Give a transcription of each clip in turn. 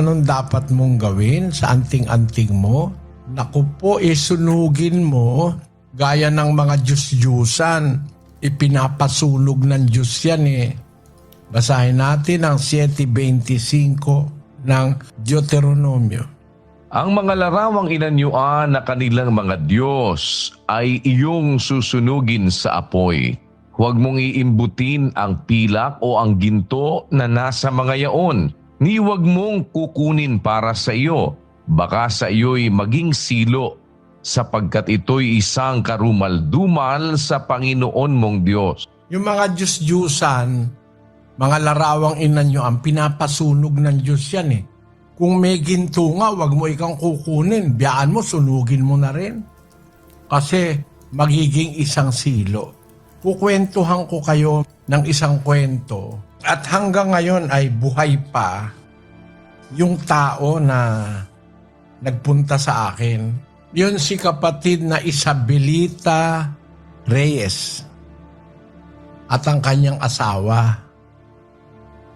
anong dapat mong gawin sa anting-anting mo. Naku po, isunugin mo gaya ng mga Diyos-Diyusan. Ipinapasunog ng Diyos yan eh. Basahin natin ang 7.25 ng Deuteronomio. Ang mga larawang inanyuan na kanilang mga Diyos ay iyong susunugin sa apoy. Huwag mong iimbutin ang pilak o ang ginto na nasa mga yaon. Ni huwag mong kukunin para sa iyo. Baka sa iyo'y maging silo sapagkat ito'y isang karumal-dumal sa Panginoon mong Diyos. Yung mga Diyos-Diyusan, mga larawang inanyo, ang pinapasunog ng Diyos yan eh. Kung may ginto nga, wag mo ikang kukunin. Biyaan mo, sunugin mo na rin. Kasi magiging isang silo. Kukwentuhan ko kayo ng isang kwento. At hanggang ngayon ay buhay pa yung tao na nagpunta sa akin. Yun si kapatid na Isabelita Reyes at ang kanyang asawa.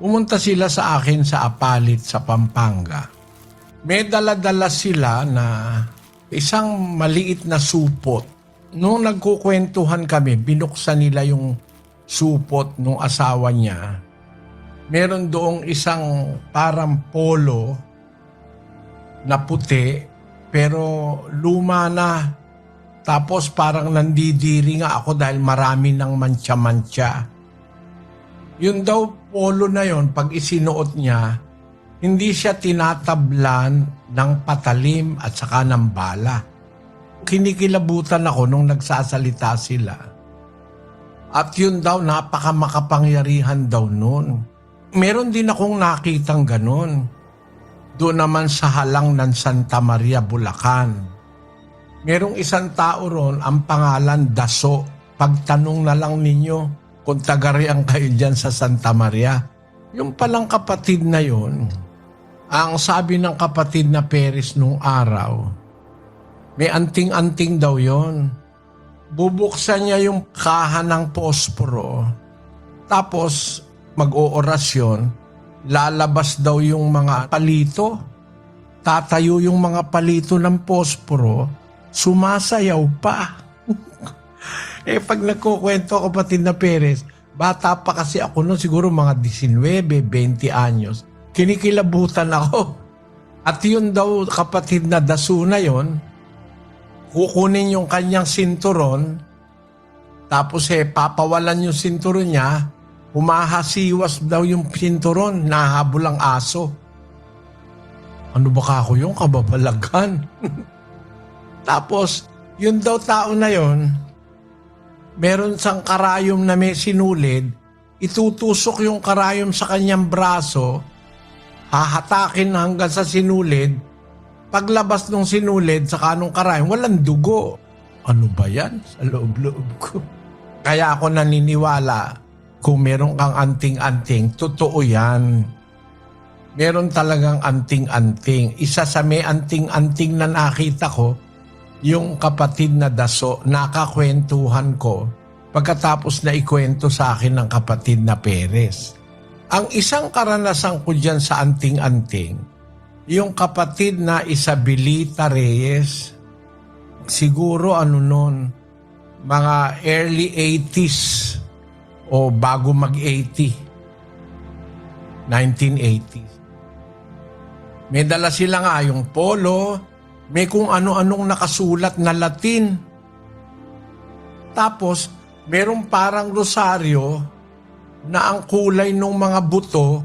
Pumunta sila sa akin sa Apalit sa Pampanga. May dala-dala sila na isang maliit na supot. Nung nagkukwentuhan kami, binuksan nila yung supot nung asawa niya. Meron doong isang parang polo na puti, pero luma na. Tapos parang nandidiri nga ako dahil marami ng mantsa-mantsa. Yun daw polo na yon pag isinuot niya, hindi siya tinatablan ng patalim at saka ng bala. Kinikilabutan ako nung nagsasalita sila. At yun daw, napaka makapangyarihan daw nun. Meron din akong nakitang ganun. Doon naman sa halang ng Santa Maria, Bulacan. Merong isang tao ron, ang pangalan Daso. Pagtanong na lang ninyo kung tagariang kayo dyan sa Santa Maria. Yung palang kapatid na yon, ang sabi ng kapatid na Peris nung araw, may anting-anting daw yon. Bubuksan niya yung kaha ng posporo, tapos mag-oorasyon, lalabas daw yung mga palito, tatayo yung mga palito ng posporo, sumasayaw pa. eh pag nagkukwento kapatid na Perez, bata pa kasi ako noon siguro mga 19, 20 anyos. Kinikilabutan ako. At yun daw kapatid na daso na yon, kukunin yung kanyang sinturon, tapos eh papawalan yung sinturon niya, humahasiwas daw yung sinturon, nahabol ang aso. Ano ba ka ako yung kababalagan? Tapos, yun daw tao na yon, meron sang karayom na may sinulid, itutusok yung karayom sa kanyang braso, hahatakin hanggang sa sinulid, paglabas ng sinulid sa kanong karayom, walang dugo. Ano ba yan? Sa loob-loob ko. Kaya ako naniniwala, kung meron kang anting-anting, totoo yan. Meron talagang anting-anting. Isa sa may anting-anting na nakita ko, yung kapatid na daso, nakakwentuhan ko pagkatapos na ikwento sa akin ng kapatid na Perez. Ang isang karanasan ko dyan sa anting-anting, yung kapatid na Isabelita Reyes, siguro ano nun, mga early 80s o bago mag-80, 1980s. May dala sila nga yung polo, may kung ano-anong nakasulat na Latin. Tapos, merong parang rosaryo na ang kulay ng mga buto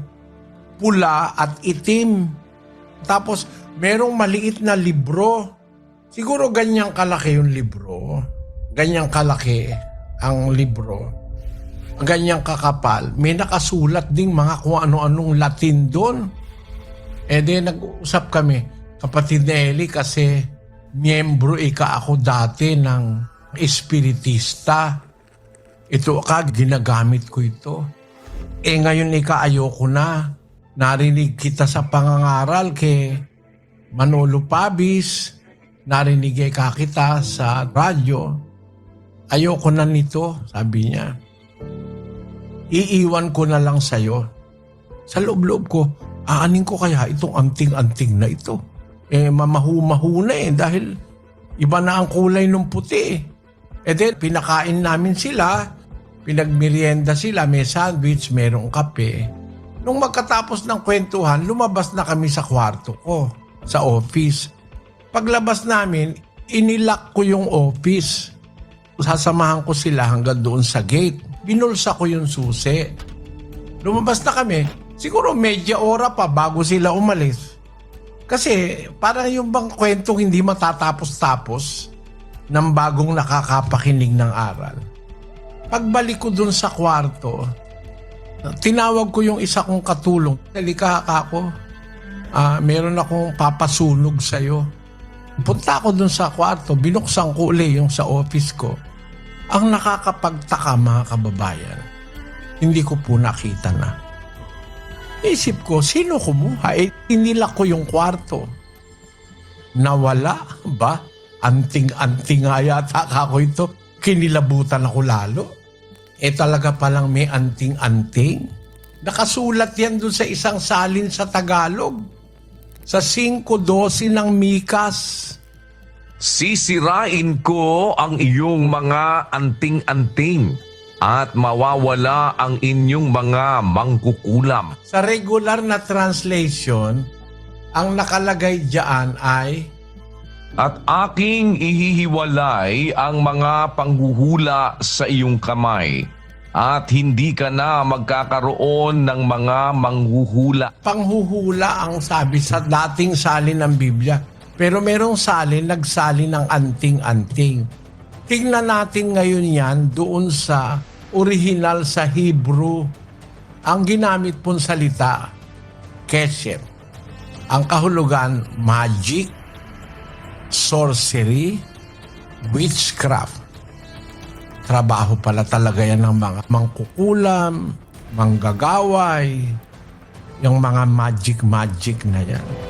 pula at itim. Tapos, merong maliit na libro. Siguro ganyang kalaki yung libro. Ganyang kalaki ang libro. Ganyang kakapal. May nakasulat ding mga kung ano-anong Latin doon. E di nag-usap kami, kapatid na Eli, kasi miyembro ika ako dati ng espiritista. Ito ka, ginagamit ko ito. Eh ngayon ika ayoko na. Narinig kita sa pangangaral kay Manolo Pabis. Narinig ka kita sa radyo. Ayoko na nito, sabi niya. Iiwan ko na lang sa'yo. Sa loob-loob ko, aanin ko kaya itong anting-anting na ito? Eh, mamahu-mahu na eh dahil iba na ang kulay ng puti eh. Then, pinakain namin sila, pinagmerienda sila, may sandwich, merong kape. Nung magkatapos ng kwentuhan, lumabas na kami sa kwarto ko, sa office. Paglabas namin, inilak ko yung office. Sasamahan ko sila hanggang doon sa gate. Binulsa ko yung susi. Lumabas na kami. Siguro medya ora pa bago sila umalis. Kasi parang yung bang kwentong hindi matatapos-tapos ng bagong nakakapakinig ng aral. Pagbalik ko dun sa kwarto, tinawag ko yung isa kong katulong. Halika ako, ah, meron akong papasunog sa'yo. Punta ako dun sa kwarto, binuksan ko uli yung sa office ko. Ang nakakapagtaka mga kababayan, hindi ko po nakita na. Isip ko, sino kumuha? Eh, inilak ko yung kwarto. Nawala ba? Anting-anting nga yata ako ito. Kinilabutan ako lalo. Eh talaga palang may anting-anting. Nakasulat yan dun sa isang salin sa Tagalog. Sa 5.12 ng Mikas. Sisirain ko ang iyong mga anting-anting at mawawala ang inyong mga mangkukulam. Sa regular na translation, ang nakalagay diyan ay At aking ihihiwalay ang mga panghuhula sa iyong kamay at hindi ka na magkakaroon ng mga manghuhula. panghuhula ang sabi sa dating salin ng Biblia. Pero merong salin, nagsalin ng anting-anting. Tingnan natin ngayon yan doon sa original sa Hebrew. Ang ginamit pong salita, kesef. Ang kahulugan, magic, sorcery, witchcraft. Trabaho pala talaga yan ng mga mangkukulam, manggagaway, yung mga magic-magic na yan.